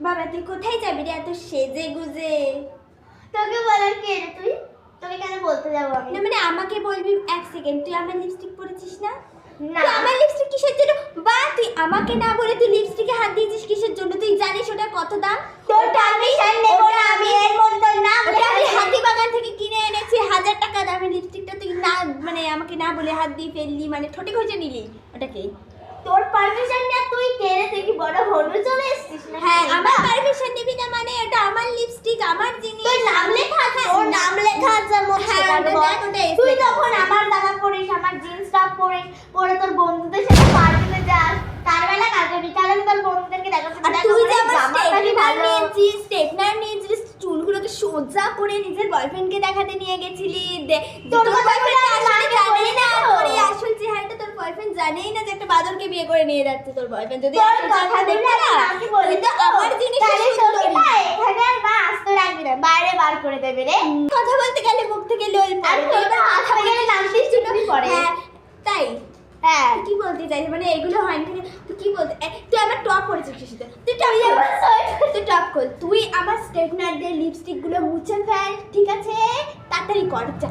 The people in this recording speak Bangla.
বাবা তুই কোথায় যাবি রে? এত সেজে গুজে। তোকে বলার কে রে তুই? তোকে কেন বলতে যাব আমি? না মানে আমাকে বলবি এক সেকেন্ড তুই আমার লিপস্টিক পরেছিস না? না। আমার লিপস্টিক কিসের জন্য? বা তুই আমাকে না বলে তুই লিপস্টিকে হাত দিয়েছিস কিসের জন্য? তুই জানিস ওটা কত দাম? তোর পারমিশন নেব না আমি এর মধ্যে নাম ওটা আমি হাতি বাগান থেকে কিনে এনেছি হাজার টাকা দামের লিপস্টিকটা তুই না মানে আমাকে না বলে হাত দিয়ে ফেললি মানে ঠোঁটে খোঁজে নিলি ওটাকে তোর পারমিশন না তুই কে রে তুই কি বড় হনু চলে এসেছিস না হ্যাঁ আমার পারমিশন নিবি না মানে এটা আমার লিপস্টিক আমার জিনিস তোর নাম লেখা আছে তোর নাম লেখা আছে মোট হ্যাঁ। দেখ, তুই। তখন আমার জামা পরিস আমার জিন্স টপ পরিস পরে তোর বন্ধুদের সাথে পার্টিতে যাস তার বেলা কালকে বিকালে তোর বন্ধুদেরকে দেখাচ্ছিস আর তুই যে জামাটারই স্টেপনার ভালো। নিয়েছিস স্টেপনার নিয়েছিস চুলগুলোকে সোজা করে নিজের বয়ফ্রেন্ডকে দেখাতে নিয়ে গেছিলি তোর আসলে মাকে না। তোর আসল চেহারাটা তোর বয়ফ্রেন্ড জানেই না যে একটা বাদরকে বিয়ে করে নিয়ে যাচ্ছে তোর বয়ফ্রেন্ড যদি তোর কথা চেহারা না আমি মাকে বলি তুই তো তো। আমার জিনিস তাহলে তোকে না এখানে আর মা আসতে রাখবি না বাইরে বার করে দেবে রে। কথা বলতে গেলে মুখ থেকে লোল পড়ে। কথা বলে নামতে চুপড়ি পড়ে। হ্যাঁ তাই। হ্যাঁ। কি বলতে চাইছিস? মানে এগুলো হয় না তুই কি বলতে তুই আমার টপ পরেছিস কিসেতে? তুই টপ তুই আমার সয় তুই টপ কর। তুই আমার স্ট্রেটনার দিয়ে লিপস্টিকগুলো মুছে ফেল ঠিক আছে? তাড়াতাড়ি কর যা।